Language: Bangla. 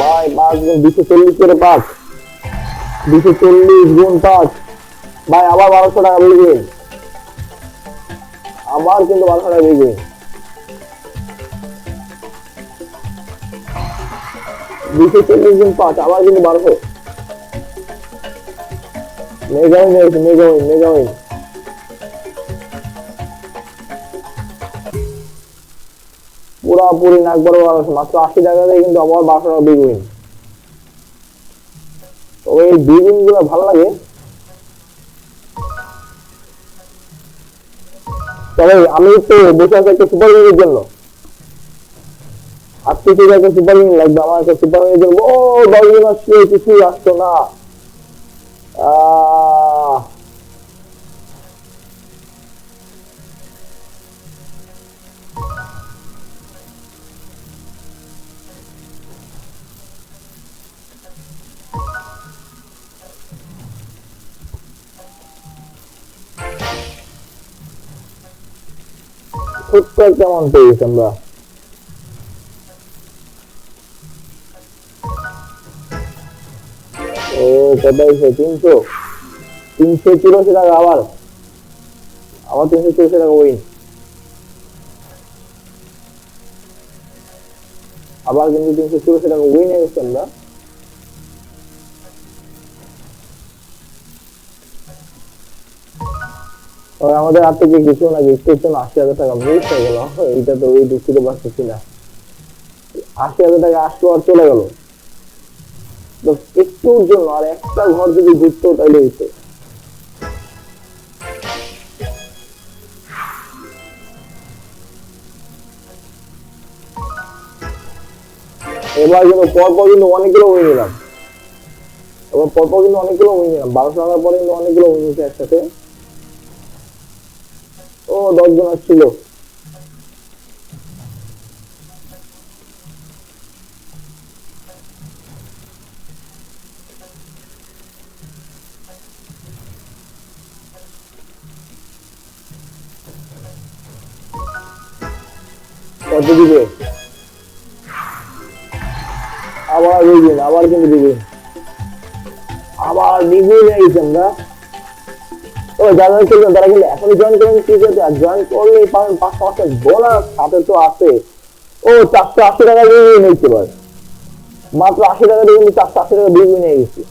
ভাই পাঁচ গুণ দুশো চল্লিশ করে পাঁচ দুশো চল্লিশ গুণ পাঁচ ভাই, আবার বারোশো টাকা বিল আবার কিন্তু বারোশো টাকা বিল দুশো চল্লিশ গুণ পাঁচ আবার কিন্তু বারোশো। মেগা মেগা মেগা পুরাপুরি নাক বড় মাত্র আশি টাকা দিয়ে কিন্তু আবার বারোশো টাকা বিগ উইন তবে এই বিগ উইনগুলো ভালো লাগে। তবে আমি তো বসে আছি একটা সুপার উইনের জন্য। আজকে থেকে একটা সুপার লাগবে, আমার একটা সুপার উইনের জন্য। ও, দশ দিন আসছে, কিছুই আসতো না। আহ ছোট্ট একটা মান পেয়েছি আমরা। ও কত হয়েছে তিনশো। তিনশো চুরাশি টাকা আবার। আবার তিনশো চুরাশি টাকা উইন আবার কিন্তু তিনশো চুরাশি টাকা উইন হয়ে গেছে আমরা। আমাদের হাত থেকে কিছু না কিছুর জন্য আশি হাজার টাকা মিস হয়ে গেল। এইটা তো ওই দুঃখিত পারতেছি না? আশি হাজার টাকা আসলো আর চলে গেল। একটুর জন্য আর একটা ঘর যদি ঘুরতো তাহলে হইতো। এবার কিন্তু পরপর কিন্তু অনেকগুলো উইন নিলাম। এবার পরপর কিন্তু অনেকগুলো উইন নিলাম। বারোশো টাকার পরে কিন্তু অনেকগুলো উইন নিচ্ছে একসাথে। দশজন আসছিল। আবার আবার কিন্তু আবার দিবেন এই আমরা ও খেলবেন, তারা কিন্তু এখনই জয়েন করেন কি আছে আর জয়েন করলে পাবেন পাঁচশো পাঁচশো বোনাস সাথে তো আছে। ও, চারশো আশি টাকা দিয়ে নিয়েছে এবার মাত্র আশি টাকা দিয়ে কিন্তু চারশো আশি টাকা দিয়ে নিয়ে গেছি।